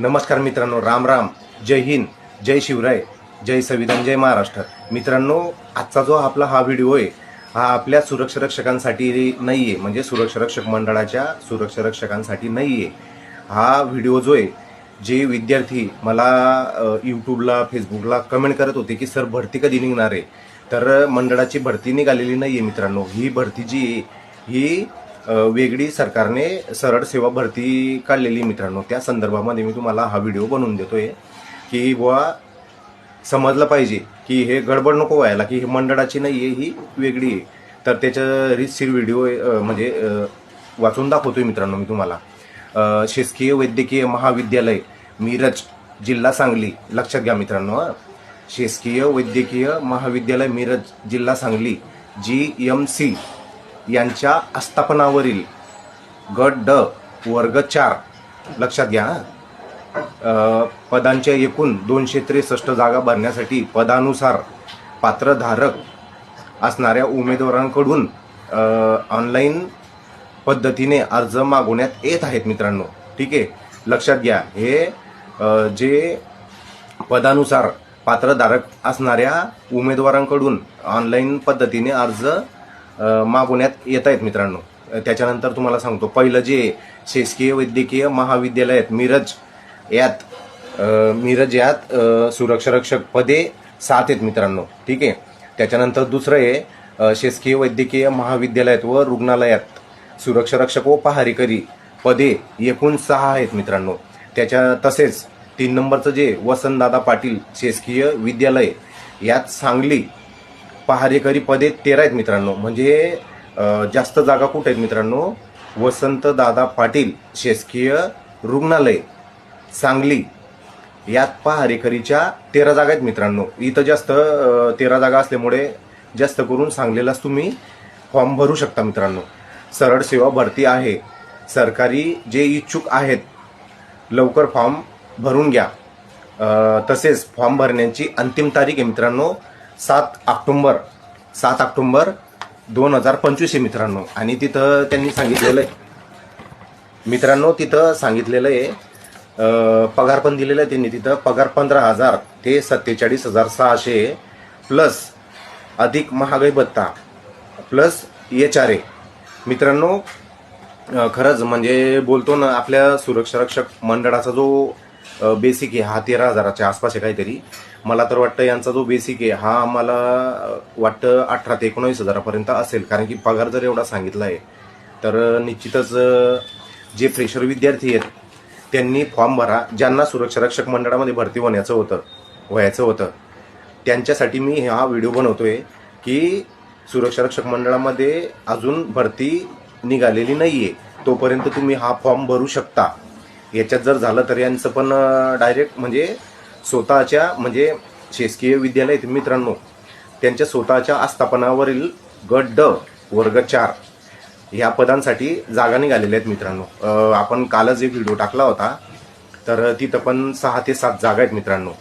नमस्कार मित्रांनो राम राम. जय हिंद जय शिवराय जय संविधान जय महाराष्ट्र. मित्रांनो आजचा जो आपला हा व्हिडिओ आहे हा आपल्या सुरक्षा रक्षकांसाठी नाही आहे म्हणजे सुरक्षा रक्षक मंडळाच्या सुरक्षा रक्षकांसाठी नाही आहे हा व्हिडिओ जो आहे जे विद्यार्थी मला यूट्यूबला फेसबुकला कमेंट करत होते की सर भरती कधी निघणार आहे? तर मंडळाची भरती निघालेली नाही आहे मित्रांनो. ही भरती जी आहे, ही वेगळी सरकारने सरळ सेवा भरती काढलेली मित्रांनो. त्या संदर्भामध्ये मी तुम्हाला हा व्हिडिओ बनवून देतोय की बुवा समजलं पाहिजे की हे गडबड नको व्हायला की हे मंडळाची नाही आहे ही वेगळी आहे. तर त्याच्या रितशीर व्हिडिओ म्हणजे वाचून दाखवतोय मित्रांनो मी तुम्हाला. शासकीय वैद्यकीय महाविद्यालय मिरज जिल्हा सांगली. लक्षात घ्या मित्रांनो शासकीय वैद्यकीय महाविद्यालय मिरज जिल्हा सांगली. G M C. यांच्या आस्थापनावरील गट ड वर्ग चार. लक्षात घ्या पदांच्या एकूण दोनशे त्रेसष्ट जागा भरण्यासाठी पदानुसार पात्रधारक असणाऱ्या उमेदवारांकडून ऑनलाईन पद्धतीने अर्ज मागवण्यात येत आहेत मित्रांनो. ठीक आहे? लक्षात घ्या हे जे पदानुसार पात्रधारक असणाऱ्या उमेदवारांकडून ऑनलाईन पद्धतीने अर्ज मागवण्यात येत आहेत मित्रांनो. त्याच्यानंतर तुम्हाला सांगतो पहिलं जे शासकीय वैद्यकीय महाविद्यालय आहेत मिरज यात मिरज यात सुरक्षारक्षक पदे सात आहेत मित्रांनो ठीक आहे? त्याच्यानंतर दुसरं आहे शासकीय वैद्यकीय महाविद्यालयात व रुग्णालयात सुरक्षारक्षक व पहारेकरी पदे एकूण सहा आहेत मित्रांनो. त्याच्या तसेच तीन नंबरचं जे वसंतदादा पाटील शासकीय विद्यालय यात सांगली पहारेकरी पदे तेरा आहेत मित्रांनो. म्हणजे जास्त जागा कुठे आहेत मित्रांनो? वसंतदादा पाटील शासकीय रुग्णालय सांगली. यात पहारेकरीच्या तेरा जागा आहेत मित्रांनो. इथं जास्त तेरा जागा असल्यामुळे जास्त करून सांगलीलाच तुम्ही फॉर्म भरू शकता मित्रांनो. सरळ सेवा भरती आहे. सरकारी जे इच्छुक आहेत लवकर फॉर्म भरून घ्या. तसेच फॉर्म भरण्याची अंतिम तारीख आहे मित्रांनो. सात ऑक्टोंबर सात ऑक्टोंबर दोन हजार पंचवीस आहे मित्रांनो. आणि तिथं त्यांनी सांगितलेलं आहे. मित्रांनो तिथं सांगितलेलं आहे पगार पण दिलेला आहे त्यांनी तिथं. पगार पंधरा हजार ते सत्तेचाळीस हजार सहाशे प्लस अधिक महागाई भत्ता प्लस एच आर ए. मित्रांनो खरंच म्हणजे बोलतो ना आपल्या सुरक्षा रक्षक मंडळाचा जो बेसिक आहे. हा तेरा हजाराच्या आसपास आहे काहीतरी. मला तर वाटतं यांचा जो बेसिक आहे हा आम्हाला वाटतं अठरा ते एकोणावीस हजारापर्यंत असेल. कारण की पगार जर एवढा सांगितला आहे तर निश्चितच जे फ्रेशर विद्यार्थी आहेत त्यांनी फॉर्म भरा. ज्यांना सुरक्षा रक्षक मंडळामध्ये भरती होण्याचं होतं व्हायचं होतं त्यांच्यासाठी मी हा व्हिडिओ बनवतोय की सुरक्षा रक्षक मंडळामध्ये अजून भरती निघालेली नाही आहे तोपर्यंत तुम्ही हा फॉर्म भरू शकता. याच्यात जर झालं तर यांचं पण डायरेक्ट म्हणजे स्वतःच्या म्हणजे शासकीय विद्यालय मित्रांनो त्यांच्या स्वतःच्या आस्थापनावरील गट ड वर्ग चार ह्या पदांसाठी जागा निघालेल्या आहेत मित्रांनो. आपण कालच एक व्हिडिओ टाकला होता तर तिथं पण सहा ते सात जागा आहेत मित्रांनो.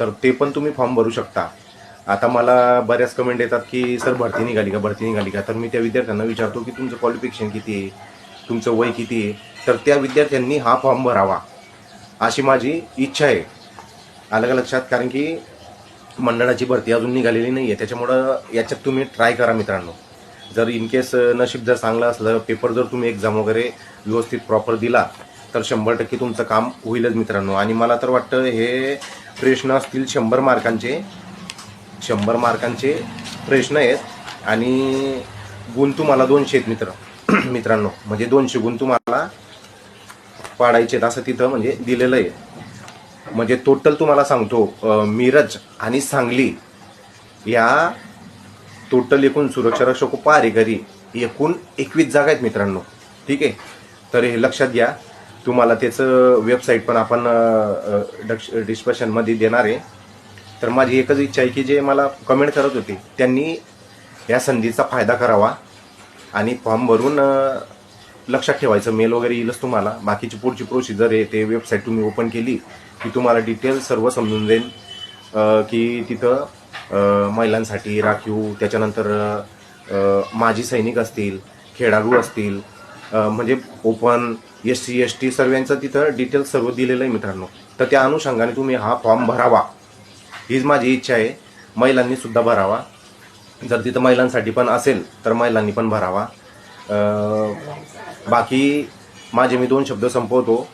तर ते पण तुम्ही फॉर्म भरू शकता. आता मला बऱ्याच कमेंट येतात की सर भरती निघाली का? भरती निघाली का? तर मी त्या विद्यार्थ्यांना विचारतो की तुमचं क्वालिफिकेशन किती आहे? तुमचं वय किती आहे? तर त्या विद्यार्थ्यांनी हा फॉर्म भरावा अशी माझी इच्छा आहे. आलं का लक्षात? कारण की मंडळाची भरती अजून निघालेली नाही आहे त्याच्यामुळं याच्यात तुम्ही ट्राय करा मित्रांनो. जर इन केस नशीब जर चांगलं असलं पेपर जर तुम्ही एक्झाम वगैरे व्यवस्थित प्रॉपर दिला तर शंभर टक्के तुमचं काम होईलच मित्रांनो. आणि मला तर वाटतं हे प्रश्न असतील शंभर मार्कांचे शंभर मार्कांचे प्रश्न आहेत. आणि गुण तुम्हाला दोनशे आहेत मित्र. मित्रांनो म्हणजे दोनशे गुण तुम्हाला पाडायचे आहेत असं तिथं म्हणजे दिलेलं आहे. म्हणजे टोटल तुम्हाला सांगतो मिरज आणि सांगली या टोटल एकूण सुरक्षा रक्षक पहारेकरी एकूण एकवीस जागा आहेत मित्रांनो. ठीक आहे? तर हे लक्षात घ्या. तुम्हाला त्याचं वेबसाईट पण आपण डिस्कशनमध्ये देणार आहे. तर माझी एकच इच्छा आहे की जे मला कमेंट करत होते त्यांनी या संधीचा फायदा करावा आणि फॉर्म भरून लक्षात ठेवायचं. मेल वगैरे येईलच तुम्हाला. बाकीची पुढची प्रोसिजर आहे ते वेबसाईट तुम्ही ओपन केली की तुम्हाला डिटेल सर्व समजून जाईल. की तिथं महिलांसाठी राखीव त्याच्यानंतर माजी सैनिक असतील खेळाडू असतील म्हणजे open S C S T सर्वांचं तिथं डिटेल्स सर्व दिलेलं आहे मित्रांनो. तर त्या अनुषंगाने तुम्ही हा फॉर्म भरावा. हीच माझी इच्छा आहे. महिलांनी सुद्धा भरावा. जर तिथं महिलांसाठी पण असेल तर महिलांनी पण भरावा. बाकी माझे मी दोन शब्द संपवतो.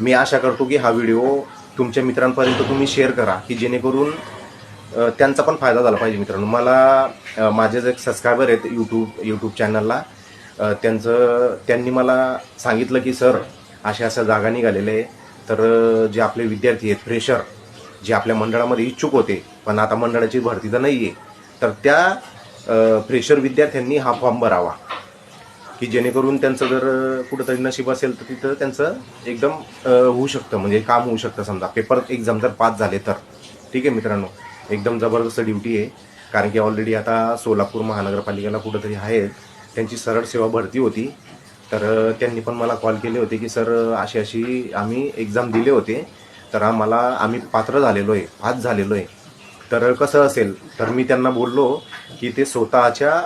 मी आशा करतो की हा व्हिडिओ तुमच्या मित्रांपर्यंत तुम्ही शेअर करा की जेणेकरून त्यांचा पण फायदा झाला पाहिजे मित्रांनो. मला माझे जे सबस्क्रायबर आहेत यूट्यूब यूट्यूब चॅनलला त्यांचं त्यांनी मला सांगितलं की सर अशा अशा जागा निघालेल्या आहे तर जे आपले विद्यार्थी आहेत फ्रेशर जे आपल्या मंडळामध्ये इच्छुक होते पण आता मंडळाची भरती तर नाही आहे तर त्या फ्रेशर विद्यार्थ्यांनी हा फॉर्म भरावा. की जेणेकरून त्यांचं जर कुठंतरी नशीब असेल तर तिथं त्यांचं एकदम होऊ शकतं. म्हणजे काम होऊ शकतं समजा. पेपर एक्झाम जर पास झाले तर. ठीक आहे मित्रांनो. एकदम जबरदस्त ड्युटी आहे. कारण की ऑलरेडी आता सोलापूर महानगरपालिकेला कुठंतरी आहेत. त्यांची सरळ सेवा भरती होती. तर त्यांनी पण मला कॉल केले होते की सर अशी अशी आम्ही एक्झाम दिले होते. तर आम्हाला आम्ही पात्र झालेलो आहे. पास झालेलो आहे. तर कसं असेल? तर मी त्यांना बोललो की ते स्वतःच्या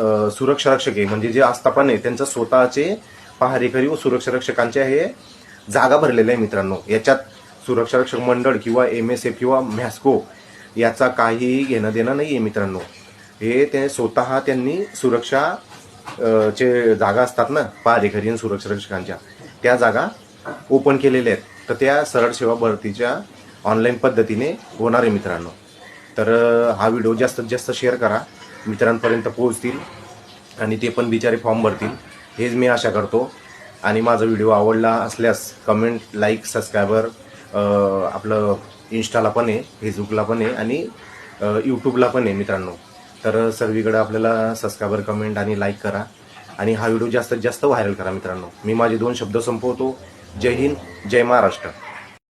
सुरक्षा रक्षक आहे. म्हणजे जे आस्थापन आहे त्यांचं स्वतःचे पहारेकरी व सुरक्षा रक्षकांचे हे जागा भरलेल्या आहे मित्रांनो. याच्यात सुरक्षा रक्षक मंडळ किंवा एम एस एफ किंवा मॅस्को याचा काही घेणं देणं नाही आहे मित्रांनो. हे ते स्वतः त्यांनी सुरक्षा चे जागा असतात ना पहारेकरी आणि सुरक्षा रक्षकांच्या त्या जागा ओपन केलेल्या आहेत. तर त्या सरळ सेवा भरतीच्या ऑनलाईन पद्धतीने होणार आहे मित्रांनो. तर हा व्हिडिओ जास्तीत जास्त शेअर करा. मित्रांपर्यंत पोहोचतील आणि ते पण बिचारे फॉर्म भरतील. हेच मी आशा करतो. आणि माझा व्हिडिओ आवडला असल्यास कमेंट लाईक सबस्क्रायबर आपलं इन्स्टाला पण आहे फेसबुकला पण आहे आणि यूट्यूबला पण आहे मित्रांनो. तर सर्वीकडे आपल्याला सबस्क्रायबर कमेंट आणि लाईक करा. आणि हा व्हिडिओ जास्तीत जास्त व्हायरल करा मित्रांनो. मी माझे दोन शब्द संपवतो. जय हिंद जय महाराष्ट्र.